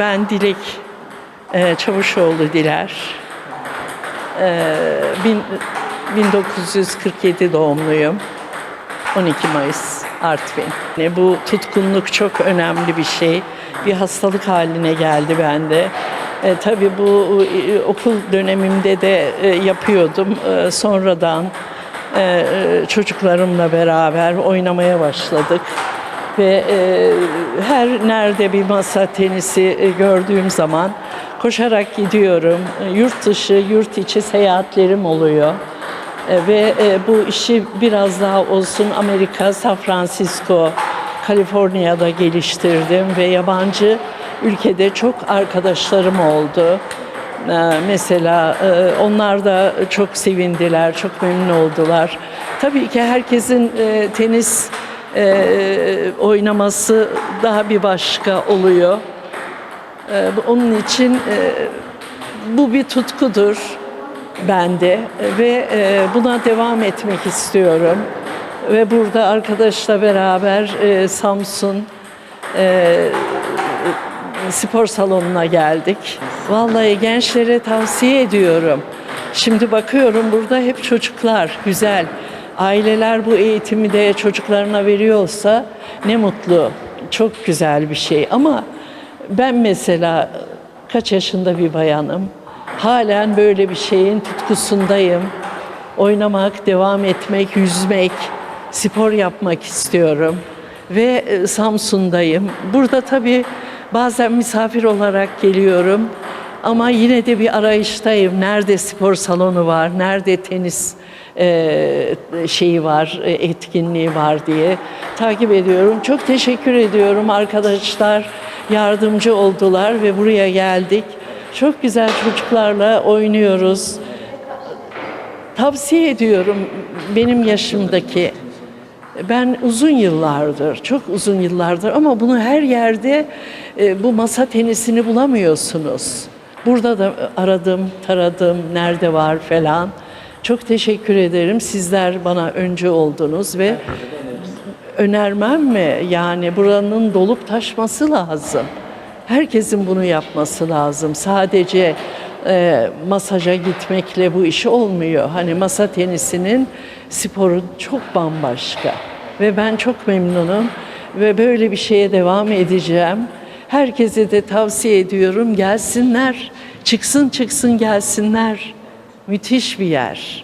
Ben Dilek e, Çavuşoğlu Diler. E, bin- 1947 doğumluyum. 12 Mayıs Artvin. E, Bu tutkunluk çok önemli bir şey. Bir hastalık haline geldi bende. E, tabii bu e, okul dönemimde de e, yapıyordum. E, sonradan e, e, çocuklarımla beraber oynamaya başladık. Ve e, her nerede bir masa tenisi e, gördüğüm zaman koşarak gidiyorum. E, Yurt dışı, yurt içi seyahatlerim oluyor. E, Ve e, bu işi biraz daha olsun Amerika, San Francisco, Kaliforniya'da geliştirdim ve yabancı ülkede çok arkadaşlarım oldu. E, Mesela onlar da çok sevindiler, çok memnun oldular. Tabii ki herkesin tenis e, oynaması daha bir başka oluyor. E, Onun için e, bu bir tutkudur bende ve e, buna devam etmek istiyorum. Ve burada arkadaşla beraber e, Samsun e, spor salonuna geldik. Vallahi gençlere tavsiye ediyorum. Şimdi bakıyorum burada hep çocuklar, güzel. Aileler bu eğitimi de çocuklarına veriyorsa ne mutlu. Çok güzel bir şey ama ben mesela kaç yaşında bir bayanım. Halen böyle bir şeyin tutkusundayım. Oynamak, devam etmek, yüzmek, spor yapmak istiyorum. Ve e, Samsun'dayım. Burada tabii bazen misafir olarak geliyorum. Ama yine de bir arayıştayım. Nerede spor salonu var, nerede tenis şeyi var, e, etkinliği var diye takip ediyorum. Çok teşekkür ediyorum arkadaşlar yardımcı oldular ve buraya geldik. Çok güzel çocuklarla oynuyoruz. Tavsiye ediyorum benim yaşımdaki. Ben uzun yıllardır, çok uzun yıllardır ama bunu her yerde e, bu masa tenisini bulamıyorsunuz. Burada da aradım, taradım, nerede var falan. Çok teşekkür ederim. Sizler bana önce oldunuz ve önermem mi? Yani buranın dolup taşması lazım. Herkesin bunu yapması lazım. Sadece e, masaja gitmekle bu iş olmuyor. Hani masa tenisinin sporu çok bambaşka. Ve ben çok memnunum ve böyle bir şeye devam edeceğim. Herkese de tavsiye ediyorum gelsinler. Çıksın çıksın gelsinler. Müthiş bir yer.